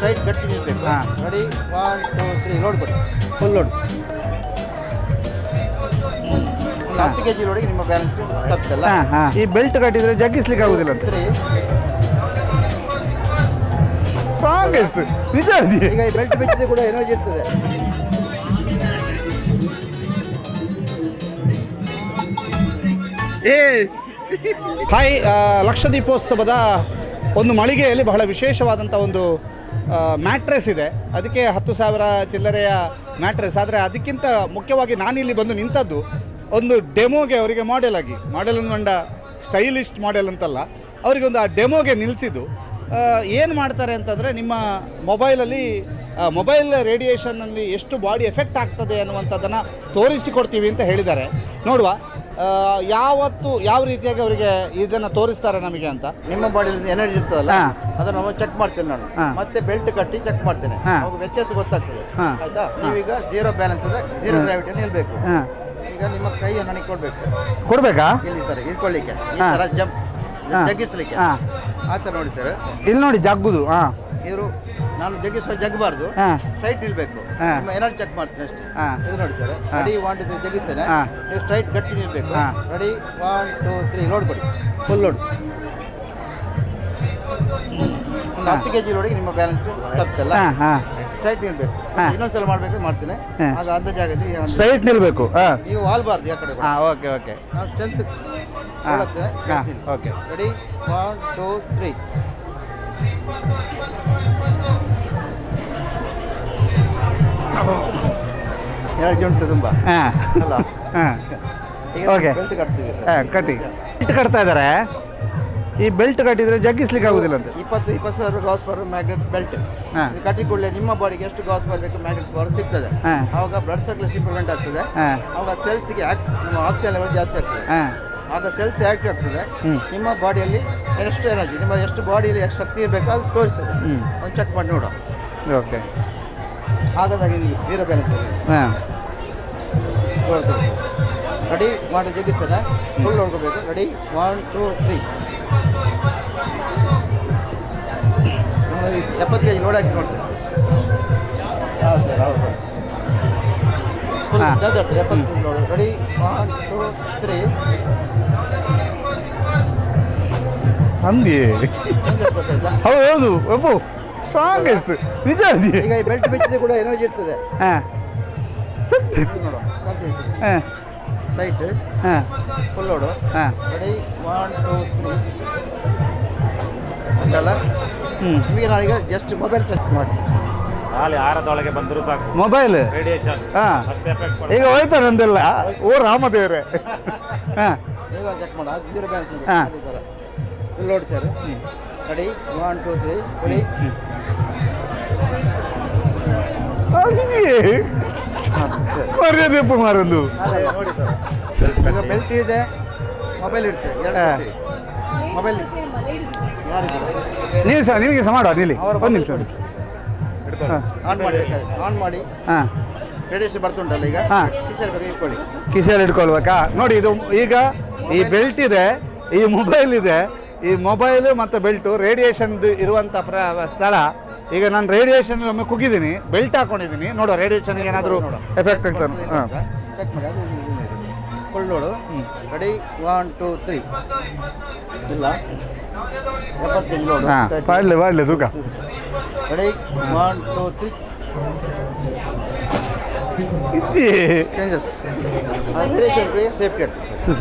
Straight ಗಟ್ಟಿ ನಿಲ್ಬೇಕು ಹಾ. Ready one two three load ಕೊಡಿ. ಫುಲ್ ಲೋಡ್ ಒಂದು ಹತ್ತು ಕೆ ಜಿ ಲೋಡಿಗೆ ನಿಮ್ಮ ಬ್ಯಾಲೆನ್ಸ್ ತಪ್ಪಲ್ಲ ಹಾಂ ಹಾಂ. ಈ ಬೆಲ್ಟ್ ಕಟ್ಟಿದ್ರೆ ಜಗ್ಗಿಸ್ಲಿಕ್ಕೆ ಆಗುದಿಲ್ಲ ಅಂತ. ತ್ರೀ ಸ್ಟ್ರಾಂಗ್ ಎಷ್ಟು ನಿಜ ಅದಿ ಈಗ ಈ ಬೆಲ್ಟ್ ಬಿಚ್ಚಿದ್ರೆ ಕೂಡ ಎನರ್ಜಿ ಇರ್ತದೆ. ಏ. ಹಾಯ್ ಆ, ಲಕ್ಷದೀಪೋತ್ಸವದ ಒಂದು ಮಳಿಗೆಯಲ್ಲಿ ಬಹಳ ವಿಶೇಷವಾದಂಥ ಒಂದು ಮ್ಯಾಟ್ರೆಸ್ ಇದೆ. ಅದಕ್ಕೆ ಹತ್ತು ಸಾವಿರ ಚಿಲ್ಲರೆಯ ಮ್ಯಾಟ್ರೆಸ್ ಆದರೆ ಅದಕ್ಕಿಂತ ಮುಖ್ಯವಾಗಿ ನಾನಿಲ್ಲಿ ಬಂದು ನಿಂತದ್ದು ಒಂದು ಡೆಮೋಗೆ ಅವರಿಗೆ ಮಾಡೆಲ್ ಆಗಿ. ಮಾಡೆಲ್ ಅಂದ ಸ್ಟೈಲಿಸ್ಟ್ ಮಾಡೆಲ್ ಅಂತಲ್ಲ, ಅವರಿಗೆ ಒಂದು ಆ ಡೆಮೋಗೆ ನಿಲ್ಲಿಸಿದ್ದು ಏನು ಮಾಡ್ತಾರೆ ಅಂತಂದರೆ ನಿಮ್ಮ ಮೊಬೈಲಲ್ಲಿ ಮೊಬೈಲ್ ರೇಡಿಯೇಷನ್ನಲ್ಲಿ ಎಷ್ಟು ಬಾಡಿ ಎಫೆಕ್ಟ್ ಆಗ್ತದೆ ಅನ್ನುವಂಥದ್ದನ್ನು ತೋರಿಸಿಕೊಡ್ತೀವಿ ಅಂತ ಹೇಳಿದ್ದಾರೆ. ನೋಡುವ. ಯಾವತ್ತು ಯಾವ ರೀತಿಯಾಗಿ ಅವರಿಗೆ ಇದನ್ನು ತೋರಿಸ್ತಾರೆ ನಮಗೆ ಅಂತ? ನಿಮ್ಮ ಬಾಡಿಲಿ ಎನರ್ಜಿ ಇರ್ತದಲ್ಲ ಹಾ. ಅದನ್ನು ನಾವು ಚೆಕ್ ಮಾಡ್ತೇನೆ ನಾನು. ಹಾ. ಮತ್ತೆ ಬೆಲ್ಟ್ ಕಟ್ಟಿ ಚೆಕ್ ಮಾಡ್ತೇನೆ. ಹಾ. ಅವಾಗ ವ್ಯತ್ಯಾಸ ಗೊತ್ತಾಗ್ತದೆ. ಹಾ. ಆಯ್ತಾ? ನೀವೀಗ ಜೀರೋ ಬ್ಯಾಲೆನ್ಸ್ ಇದೆ ಜೀರೋ ಗ್ರಾವಿಟಿ ನಿಲ್ಬೇಕು. ಹಾಂ. ಈಗ ನಿಮ್ಮ ಕೈಯನ್ನು ನನಗೆ ಕೊಡ್ಬೇಕು. ಕೊಡಬೇಕಾ? ಇಲ್ಲಿ ಸರ್ ಇಟ್ಕೊಳ್ಳಿಕ್ಕೆ ಈ ಹಾ. ತರ ಜಂಪ್ ಹಾ. ಜಗ್ಗಿಸ್ಲಿಕ್ಕೆ? ಹಾಂ. ಆ ಥರ ನೋಡಿ ಸರ್. ಇಲ್ಲಿ ನೋಡಿ ಜಗ್ಗುದು ಹಾ. ಇವರು ನಾನು ಜಗ್ಗಿಸುವ ಜಗ್ಬಾರ್ದು ಹಾಂ. ಸ್ಟ್ರೈಟ್ ನಿಲ್ಬೇಕು. ಹಾ. ನಿಮ್ಮ ಎನರ್ಜಿ ಚೆಕ್ ಮಾಡ್ತೀನಿ ಅಷ್ಟೇ. ಹಾ. ಇದು ನೋಡಿ ಸರ್. ಹಾ. ರೆಡಿ ಒನ್ ಟು ತ್ರೀ ಜಗ್ಗಿಸ್ತೇನೆ. ಹಾ. ನೀವು ಸ್ಟ್ರೈಟ್ ಗಟ್ಟಿ ನಿಲ್ಬೇಕು. ಹಾ. Ready one two three load ಕೊಡಿ. ಫುಲ್ ಲೋಡ್ ಒಂದು. ಹತ್ತು ಕೆ ಜಿ ಲೋಡಿಗೆ ನಿಮ್ಮ ಬ್ಯಾಲೆನ್ಸ್ ತಪ್ಪಲ್ಲ ಹಾಂ ಹಾಂ. ಸ್ಟ್ರೈಟ್ ನಿಲ್ಬೇಕು. ಹಾ. ಇನ್ನೊಂದ್ಸಲ ಮಾಡ್ಬೇಕು ಮಾಡ್ತೀನಿ. ಹಾ. ಅಂದ ಜಾಗದಲ್ಲಿ ಸ್ಟ್ರೈಟ್ ನಿಲ್ಬೇಕು. ಹಾಂ. ನೀವು ಆಲ್ಬಾರ್ದು ಯಾಕಡೆ? ಹಾಂ ಓಕೆ ಓಕೆ. ನಾವು strength okay. Ready one two three energy ಉಂಟು ತುಂಬ. ಅಲ್ಲ? ಸರ್. ಹಾಂ ಕಟ್ಟಿ. ಬೆಲ್ಟ್ ಕಟ್ತಾ ಇದ್ದಾರೆ ಈ ಬೆಲ್ಟ್ ಕಟ್ಟಿದ್ರೆ ಜಗ್ಗಿಸ್ಲಿಕ್ಕೆ ಆಗುದಿಲ್ಲ ಅಂತ. ಇಪ್ಪತ್ತು ಇಪ್ಪತ್ತು ಸಾವಿರ ಗಾಸ್ ಪರ್ ಮ್ಯಾಗ್ನೆಟ್ ಬೆಲ್ಟ್ ಕಟ್ಟಿ ಕೂಡಲೇ ನಿಮ್ಮ ಬಾಡಿಗೆ ಎಷ್ಟು ಗಾಸ್ ಬರ್ಬೇಕು ಮ್ಯಾಗ್ನೆಟ್ ಪವರ್ ಸಿಗ್ತದೆ. ಆವಾಗ ಬ್ಲಡ್ ಸರ್ಕ್ಯುಲೇಷನ್ ಇಂಪ್ರೂವ್ಮೆಂಟ್ ಆಗ್ತದೆ. ಹಾಂ. ಆವಾಗ ಸೆಲ್ಸ್ಗೆ ನಮ್ಮ ಆಕ್ಸಿಜನ್ ಲೆವೆಲ್ ಜಾಸ್ತಿ ಆಗ್ತದೆ. ಹಾಂ. ಆಗ ಸೆಲ್ಸ್ ಆ್ಯಕ್ಟಿವ್ ಆಗ್ತದೆ. ನಿಮ್ಮ ಬಾಡಿಯಲ್ಲಿ ಎಷ್ಟು ಎನರ್ಜಿ ನಿಮ್ಮ ಎಷ್ಟು ಬಾಡಿಯಲ್ಲಿ ಎಷ್ಟು ಶಕ್ತಿ ಇರಬೇಕು ಅದು ತೋರಿಸ್ತದೆ. ಒಂದು ಚೆಕ್ ಮಾಡಿ ನೋಡು. ಓಕೆ. ಹಾಗಾದಾಗ ಜೀರೋ ಬ್ಯಾಲೆನ್ಸ್ ಹಾಂ. ರೆಡಿ ಮಾಡಿ ಜಿಗಿಸ್ತದೆ ಫುಲ್ ನೋಡ್ಕೋಬೇಕು ರೆಡಿ. ಒನ್ ಟೂ ತ್ರೀ ಎಪ್ಪತ್ತು ಕೆ ಜಿ ನೋಡಿ ಹಾಕಿ ನೋಡ್ತೇನೆ ಹೌದು ಸರ್ ಹೌದು. ರೆಡಿ ಒನ್ ಟೂ ತ್ರೀ ಗೊತ್ತಾಯ್ತಾ ಹೌದು ಹೌದು. ಅಪ್ಪು ಸ್ಟ್ರಾಂಗ್ ಎಷ್ಟು ನಿಜ ಈಗ ಈ ಬೆಲ್ಟ್ ಬಿಚ್ಚಿದ್ರೆ ಕೂಡ ಎನರ್ಜಿ ಇರ್ತದೆ. ಹಾಂ. ಸತ್ಯ. ನೋಡು ಹಾಂ. ಲೈಟ್ ಹಾಂ. ಫುಲ್ ಲೋಡು ಹಾಂ. ರೆಡಿ ಒನ್ ಟೂ ತ್ರೀ ಉಂಟಲ್ಲ ಹ್ಞೂ ನಿಮಗೆ ನಾನೀಗ ಜಸ್ಟ್ ಮೊಬೈಲ್ ಟೆಸ್ಟ್ ಮಾಡಿ ಖಾಲಿ ಆರದೊಳಗೆ ಬಂದರೂ ಸಾಕು. ಮೊಬೈಲ್ ರೇಡಿಯೇಷನ್ ಹಾಂ. ಅಷ್ಟು ಎಫೆಕ್ಟ್ ಈಗ ಹೋಯ್ತಾ ನಂದೆಲ್ಲ? ಓ ರಾಮದೇವ್ರೆ. ಹಾಂ. ಈಗ ಚೆಕ್ ಮಾಡ ಅದು ಜೀರೋ ಬ್ಯಾಲೆನ್ಸ್ ಹಾ. ಅದೇ ಥರ full load sir. Ready. One two three ready ಮರ್ಯಾದೆಪ್ಪ ಮಾರೊಂದು. ನೋಡಿ ಸರ್. ಈಗ ಬೆಲ್ಟ್ ಇದೆ. ಮೊಬೈಲ್ ಇರುತ್ತೆ ಮೊಬೈಲ್ ನೀವು ಸಹ ನಿಮಗೆ ಸಹ ಮಾಡುವ ನಿಲ್ಲಿ ಅವರ ಒಂದು ನಿಮಿಷ. ಆನ್ ಮಾಡಿ ಆನ್ ಮಾಡಿ. ಹಾಂ. ರೇಡಿಯೇಷನ್ ಬರ್ತುಂಟಲ್ಲ ಈಗ? ಹಾ. ಕಿಸೆಲ್ ಬಗ್ಗೆ ಇಟ್ಕೊಳ್ಳಿ. ಕಿಸೆಯಲ್ಲಿ ಇಟ್ಕೊಳ್ಬೇಕಾ ನೋಡಿ ಇದು ಈಗ ಈ ಬೆಲ್ಟ್ ಇದೆ ಈ ಮೊಬೈಲ್ ಇದೆ. ಈ ಮೊಬೈಲ್ ಮತ್ತು ಬೆಲ್ಟು ರೇಡಿಯೇಷನ್ ಇರುವಂಥ ಪ್ರ ಸ್ಥಳ. ಈಗ ನಾನು ರೇಡಿಯೇಷನ್ ಒಮ್ಮೆ ಕುಗಿದ್ದೀನಿ ಬೆಲ್ಟ್ ಹಾಕೊಂಡಿದ್ದೀನಿ. ನೋಡುವ ರೇಡಿಯೇಷನ್ಗೆ ಏನಾದರೂ ಎಫೆಕ್ಟ್ ಅಂತ. ಹಾಂ ಚೆಕ್ ಮಾಡಿ ಅದು ನೋಡು. ರೆಡಿ ಒನ್ ಟೂ ತ್ರೀ ಇಲ್ಲ. ಎಪ್ಪತ್ತೈದು ನೋಡು. ಹಾಂ ಒಳ್ಳೆ ಒಳ್ಳೆ ತೂಕ. Ready one two three changes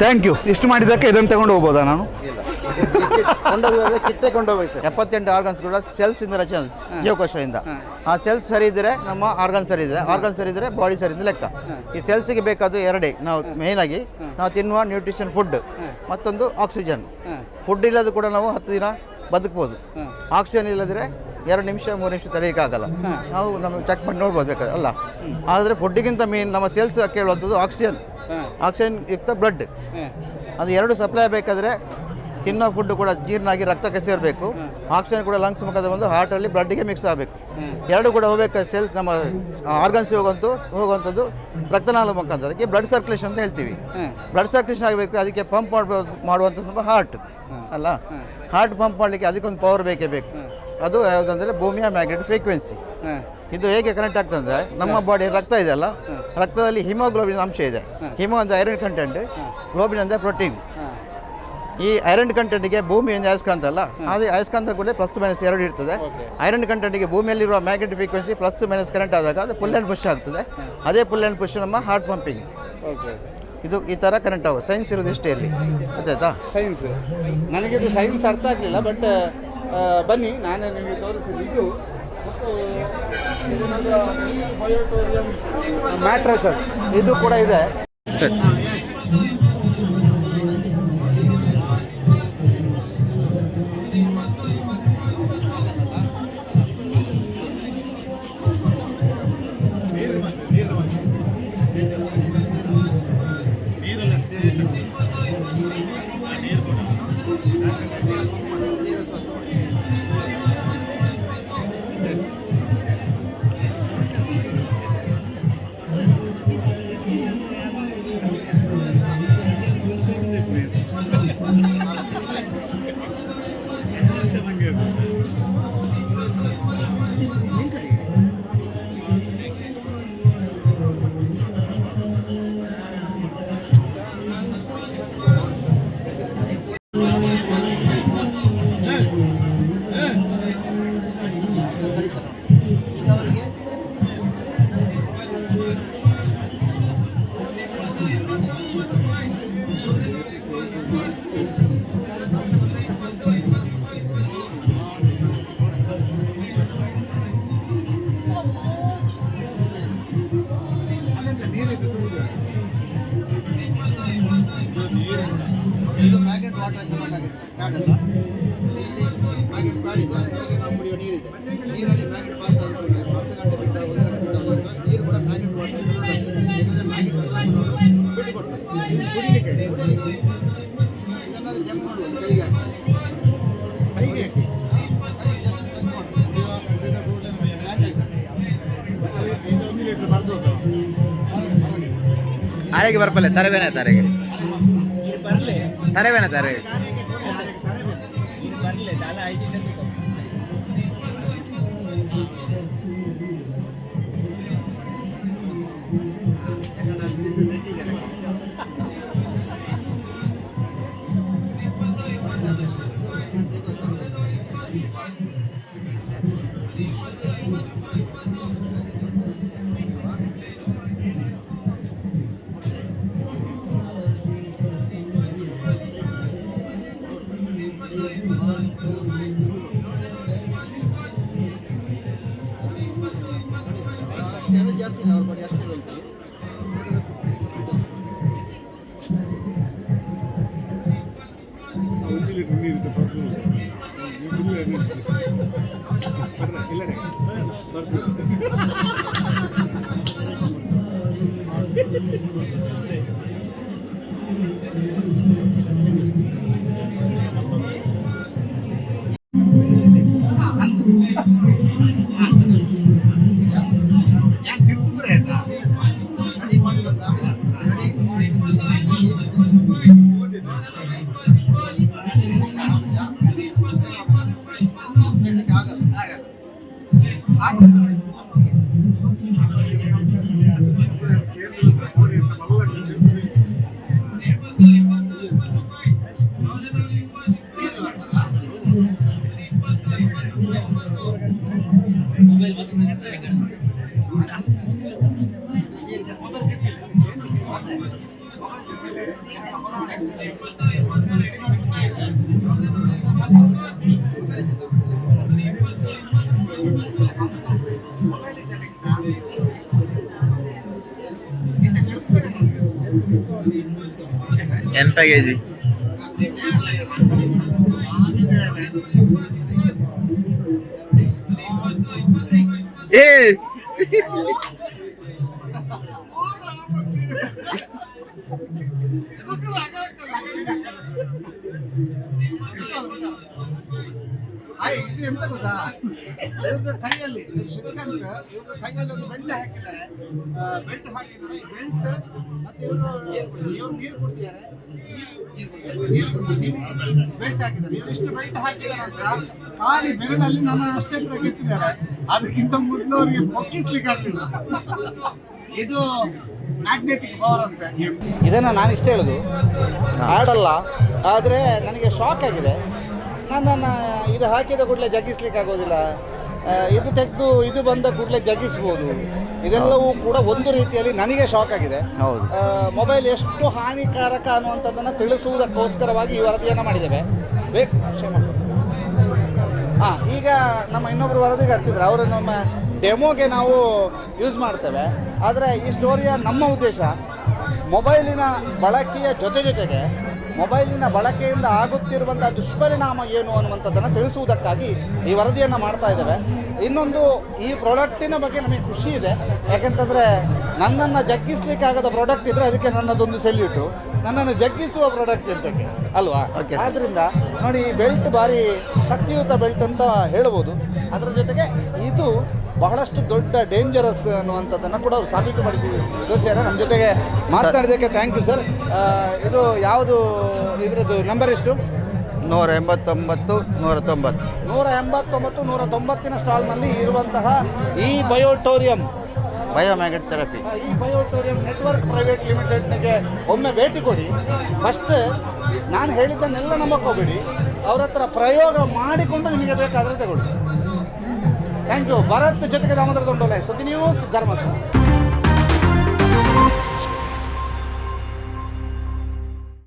thank you ಇಷ್ಟು ಮಾಡಿದ್ದಕ್ಕೆ ಇದನ್ನು ತಗೊಂಡು ಹೋಗ್ಬೋದಾ ನಾನು? ಕೊಂಡೋಗುವಾಗ ಚಿಟ್ಟೆ ಕೊಂಡೋಗಿ ಸರ್. ಎಪ್ಪತ್ತೆಂಟು ಆರ್ಗನ್ಸ್ ಕೂಡ ಸೆಲ್ಸ್ ಇಂದ ರಚನೆ ಜೀವಕೋಶದಿಂದ. ಆ ಸೆಲ್ಸ್ ಸರಿ ಇದ್ರೆ ನಮ್ಮ ಆರ್ಗನ್ ಸರಿ ಇದೆ ಆರ್ಗನ್ ಸರಿ ಇದ್ದರೆ ಬಾಡಿ ಸರಿ ಇಂದ ಲೆಕ್ಕ. ಈ ಸೆಲ್ಸ್ಗೆ ಬೇಕಾದ್ದು ಎರಡೇ ನಾವು ಮೇನ್ ಆಗಿ ನಾವು ತಿನ್ನುವ ನ್ಯೂಟ್ರಿಷನ್ ಫುಡ್ ಮತ್ತೊಂದು ಆಕ್ಸಿಜನ್ ಫುಡ್ ಇಲ್ಲದ ಕೂಡ ನಾವು ಹತ್ತು ದಿನ ಬದುಕ್ಬೋದು. ಆಕ್ಸಿಜನ್ ಇಲ್ಲದ್ರೆ ಎರಡು ನಿಮಿಷ ಮೂರು ನಿಮಿಷ ತಡೆಯೋಕ್ಕಾಗಲ್ಲ ನಾವು ನಮಗೆ ಚೆಕ್ ಮಾಡಿ ನೋಡ್ಬೋದು ಬೇಕಾದ್ರೆ ಅಲ್ಲ? ಆದರೆ ಫುಡ್ಡಿಗಿಂತ ಮೇನ್ ನಮ್ಮ ಸೇಲ್ಸ್ ಕೇಳುವಂಥದ್ದು ಆಕ್ಸಿಜನ್ ಆಕ್ಸಿಜನ್ ಯುಕ್ತ ಬ್ಲಡ್ ಅದು ಎರಡು ಸಪ್ಲೈ ಬೇಕಾದರೆ ತಿನ್ನೋ ಫುಡ್ ಕೂಡ ಜೀರ್ಣಾಗಿ ರಕ್ತಕ್ಕೆ ಸೇರಬೇಕು ಆಕ್ಸಿಜನ್ ಕೂಡ ಲಂಗ್ಸ್ ಮುಖದ ಬಂದು ಹಾರ್ಟಲ್ಲಿ ಬ್ಲಡ್ಗೆ ಮಿಕ್ಸ್ ಆಗಬೇಕು. ಎರಡು ಕೂಡ ಹೋಗಬೇಕು ಸೆಲ್ ನಮ್ಮ ಆರ್ಗನ್ಸ್ ಹೋಗುವಂಥ ಹೋಗುವಂಥದ್ದು ರಕ್ತನಾಳ ಮುಖಾಂತರ ಅದಕ್ಕೆ ಬ್ಲಡ್ ಸರ್ಕ್ಯುಲೇಷನ್ ಅಂತ ಹೇಳ್ತೀವಿ. ಬ್ಲಡ್ ಸರ್ಕ್ಯುಲೇಷನ್ ಆಗಬೇಕು ಅದಕ್ಕೆ ಪಂಪ್ ಮಾಡ್ಬೋದು ಮಾಡುವಂಥದ್ದು ನಮ್ಮ ಹಾರ್ಟ್ ಅಲ್ಲ? ಹಾರ್ಟ್ ಪಂಪ್ ಮಾಡಲಿಕ್ಕೆ ಅದಕ್ಕೊಂದು ಪವರ್ ಬೇಕೇ ಬೇಕು. ಅದು ಯಾವುದಂದ್ರೆ ಭೂಮಿಯ ಮ್ಯಾಗ್ನೆಟ್ ಫ್ರೀಕ್ವೆನ್ಸಿ. ಇದು ಹೇಗೆ ಕನೆಕ್ಟ್ ಆಗ್ತದೆ ನಮ್ಮ ಬಾಡಿ ರಕ್ತ ಇದೆಯಲ್ಲ ರಕ್ತದಲ್ಲಿ ಹಿಮೋಗ್ಲೋಬಿನ್ ಅಂಶ ಇದೆ. ಹಿಮೋ ಅಂದರೆ ಐರನ್ ಕಂಟೆಂಟ್ ಗ್ಲೋಬಿನ್ ಅಂದರೆ ಪ್ರೋಟೀನ್ ಈ ಐರನ್ ಕಂಟೆಂಟ್ಗೆ ಭೂಮಿಯಿಂದ ಅಯಸ್ಕಾಂತ ಅಲ್ಲ? ಅದು ಅಯಸ್ಕಾಂತ ಕೂಡ ಪ್ಲಸ್ ಮೈನಸ್ ಎರಡು ಇರ್ತದೆ. ಐರನ್ ಕಂಟೆಂಟ್ಗೆ ಭೂಮಿಯಲ್ಲಿರುವ magnetic frequency plus minus current ಆದಾಗ ಅದು ಪುಲ್ ಆ್ಯಂಡ್ ಪುಷ್ ಆಗ್ತದೆ. ಅದೇ ಪುಲ್ ಆ್ಯಂಡ್ ಪುಷ್ ನಮ್ಮ ಹಾರ್ಟ್ ಪಂಪಿಂಗ್ ಇದು ಈ ಥರ ಕರೆಂಟ್ ಆಗುತ್ತೆ. ಸೈನ್ಸ್ ಇರೋದು ಇಷ್ಟೇ ಇಲ್ಲಿ. ಗೊತ್ತಾಯ್ತಾ ಸೈನ್ಸ್ ನನಗಿದು ಸೈನ್ಸ್ ಅರ್ಥ ಆಗಲಿಲ್ಲ ಬಟ್ ಬನ್ನಿ ನಾನು ನಿಮಗೆ ತೋರಿಸಿದ್ದು ಇದು. ಮ್ಯಾಟ್ರಸಸ್. ಇದು ಕೂಡ ಇದೆ. ಇದು ಮ್ಯಾಗ್ನೆಟ್ ವಾಟರ್ ಕನ್ವರ್ಟ್ ಆಗಿರುತ್ತೆ ಪ್ಯಾಡ್ ಅಲ್ಲ ಇಲ್ಲಿ ಮ್ಯಾಗ್ನೆಟ್ ಪ್ಯಾಡ್ ಇದೆ ಒಳಗೆ ನಾವು ಕುಡಿಯೋ ನೀರಿದೆ ನೀರಲ್ಲಿ ಮ್ಯಾಗ್ನೆಟ್ ಪಾಸ್ ಆದ ಕೂಡಲೇ ಅರ್ಧ ಗಂಟೆ ಬಿಟ್ಟ ಒಂದು ಗಂಟೆ ಬಿಟ್ಟ ನಂತರ ನೀರು ಕೂಡ ಮ್ಯಾಗ್ನೆಟ್ ವಾಟರ್ ಕನ್ವರ್ಟ್ ಆಗ್ತದೆ ಯಾಕಂದರೆ ಮ್ಯಾಗ್ನೆಟ್ ಬಿಟ್ಟು ಕೊಡ್ತದೆ ಕುಡಿಲಿಕ್ಕೆ ಕುಡಿಲಿಕ್ಕೆ ಇದನ್ನು ಡೆಮ್ ಮಾಡುವುದು ಕೈಗೆ ಹಾಕಿ ಕೈಗೆ ಹಾಕಿ ಜಸ್ಟ್ ಟಚ್ ಮಾಡೋದು ಸ್ಯಾನಿಟೈಸರ್ ಆರೆಗೆ ಬರ್ಪಲ್ಲ ತರಬೇನೆ ತರೆಗೆ ತರಬೇನೆ ತಾರೆ ಅಷ್ಟೇನು ಜಾಸ್ತಿ ಇಲ್ಲ ಅವ್ರ ಬಡಿ ಅಷ್ಟೇ ಒಂದ್ಸಲಿ ರೆಡಿ ಎಂತ ಕೆ ಜಿ ಏ ಹಾಯ್ ಇದು ಎಂತ ಗೊತ್ತಾ? ಇವ್ರದ್ದು ಕೈಯಲ್ಲಿ ಶ್ರೀಕಾಂತ್ ಇವ್ರದ್ದು ಕೈಯಲ್ಲಿ ಒಂದು ಬೆಲ್ಟ್ ಹಾಕಿದ್ದಾರೆ. ಬೆಲ್ಟ್ ಹಾಕಿದ್ದಾರೆ. ಈ ಬೆಲ್ಟ್ ಮತ್ತೆ ಇವರು ಇವ್ರು ನೀರು ಕುಡ್ತಿದ್ದಾರೆ. ಬೆಲ್ಟ್ ಹಾಕಿದ್ದಾರೆ. ಇವ್ರು ಇಷ್ಟು ಬೆಲ್ಟ್ ಹಾಕಿದ ನಂತರ ಖಾಲಿ ಬೆರಳಲ್ಲಿ ನನ್ನ ಅಷ್ಟೇ ಕೆತ್ತಿದ್ದಾರೆ ಅದಕ್ಕಿಂತ ಮೊದಲು ಅವರಿಗೆ ಬೊಕ್ಕಿಸ್ಲಿಕ್ಕೆ ಆಗಲಿಲ್ಲ. ಇದು ಮ್ಯಾಗ್ನೆಟಿಕ್ ಪವರ್ ಅಂತ. ಇದನ್ನ ನಾನು ಇಷ್ಟ ಹೇಳುದು. ಹಾಡಲ್ಲ. ಆದರೆ ನನಗೆ ಶಾಕ್ ಆಗಿದೆ. ನನ್ನನ್ನು ಇದು ಹಾಕಿದ ಕೂಡಲೇ ಜಗ್ಗಿಸ್ಲಿಕ್ಕೆ ಆಗೋದಿಲ್ಲ. ಇದು ತೆಗೆದು ಇದು ಬಂದ ಕೂಡಲೇ ಜಗ್ಗಿಸ್ಬೋದು ಇದೆಲ್ಲವೂ ಕೂಡ ಒಂದು ರೀತಿಯಲ್ಲಿ ನನಗೆ ಶಾಕ್ ಆಗಿದೆ. ಹೌದು. ಮೊಬೈಲ್ ಎಷ್ಟು ಹಾನಿಕಾರಕ ಅನ್ನುವಂಥದ್ದನ್ನು ತಿಳಿಸುವುದಕ್ಕೋಸ್ಕರವಾಗಿ ಈ ವರದಿಯನ್ನು ಮಾಡಿದ್ದೇವೆ. ಬೇಕು ಹಾಂ ಈಗ ನಮ್ಮ ಇನ್ನೊಬ್ಬರು ವರದಿಗಾರ್ತಿದ್ರು ಅವರು ನಮ್ಮ ಡೆಮೋಗೆ ನಾವು ಯೂಸ್ ಮಾಡ್ತೇವೆ. ಆದರೆ ಈ ಸ್ಟೋರಿಯ ನಮ್ಮ ಉದ್ದೇಶ ಮೊಬೈಲಿನ ಬಳಕೆಯ ಜೊತೆ ಜೊತೆಗೆ ಮೊಬೈಲಿನ ಬಳಕೆಯಿಂದ ಆಗುತ್ತಿರುವಂಥ ದುಷ್ಪರಿಣಾಮ ಏನು ಅನ್ನುವಂಥದ್ದನ್ನು ತಿಳಿಸುವುದಕ್ಕಾಗಿ ಈ ವರದಿಯನ್ನು ಮಾಡ್ತಾ ಇದ್ದೇವೆ. ಇನ್ನೊಂದು ಈ ಪ್ರಾಡಕ್ಟಿನ ಬಗ್ಗೆ ನಮಗೆ ಖುಷಿ ಇದೆ. ಯಾಕೆಂತಂದರೆ ನನ್ನನ್ನು ಜಗ್ಗಿಸ್ಲಿಕ್ಕಾಗದ ಪ್ರಾಡಕ್ಟ್ ಇದ್ದರೆ ಅದಕ್ಕೆ ನನ್ನದೊಂದು ಸೆಲ್ಯೂಟು. ನನ್ನನ್ನು ಜಗ್ಗಿಸುವ ಪ್ರಾಡಕ್ಟ್ ಎಂತಕ್ಕೆ? ಅಲ್ವಾ? ಓಕೆ ಆದ್ರಿಂದ ನೋಡಿ ಈ ಬೆಲ್ಟ್ ಭಾರಿ ಶಕ್ತಿಯುತ ಬೆಲ್ಟ್ ಅಂತ ಹೇಳ್ಬೋದು. ಅದರ ಜೊತೆಗೆ ಇದು ಬಹಳಷ್ಟು ದೊಡ್ಡ ಡೇಂಜರಸ್ ಅನ್ನುವಂಥದ್ದನ್ನು ಕೂಡ ಅವರು ಸಾಬೀತುಪಡಿಸಿ ತೋರಿಸ್ಯಾರ ನಮ್ಮ ಜೊತೆಗೆ ಮಾತನಾಡಿದ್ದಕ್ಕೆ ಥ್ಯಾಂಕ್ ಯು ಸರ್ ಇದು ಯಾವುದು ಇದರದ್ದು ನಂಬರ್ ಎಷ್ಟು? ನೂರ ಎಂಬತ್ತೊಂಬತ್ತು ನೂರ ತೊಂಬತ್ತು ನೂರ ಎಂಬತ್ತೊಂಬತ್ತು ನೂರ ತೊಂಬತ್ತಿನ ಸ್ಟಾಲ್ನಲ್ಲಿ ಇರುವಂತಹ ಈ ಬಯೋಟೋರಿಯಂ ಬಯೋಮ್ಯಾಗ್ನೆಟ್ ಥೆರಪಿ ಈ ಬಯೋಟೋರಿಯಂ ನೆಟ್ವರ್ಕ್ ಪ್ರೈವೇಟ್ ಲಿಮಿಟೆಡ್ನಿಗೆ ಒಮ್ಮೆ ಭೇಟಿ ಕೊಡಿ. ಫಸ್ಟ್ ನಾನು ಹೇಳಿದ್ದನ್ನೆಲ್ಲ ನಂಬಕೋಬೇಡಿ ಅವ್ರ ಹತ್ರ ಪ್ರಯೋಗ ಮಾಡಿಕೊಂಡು ನಿಮಗೆ ಬೇಕಾದರೆ ತಗೊಳ್ಳಿ. ಥ್ಯಾಂಕ್ ಯು ಭರತ್ ಜೊತೆಗೆ ದಾಮೋದರ ದೊಡ್ಡೋಲೆ ಸುದ್ದಿ ನ್ಯೂಸ್ ಧರ್ಮಸ್ಥಳ.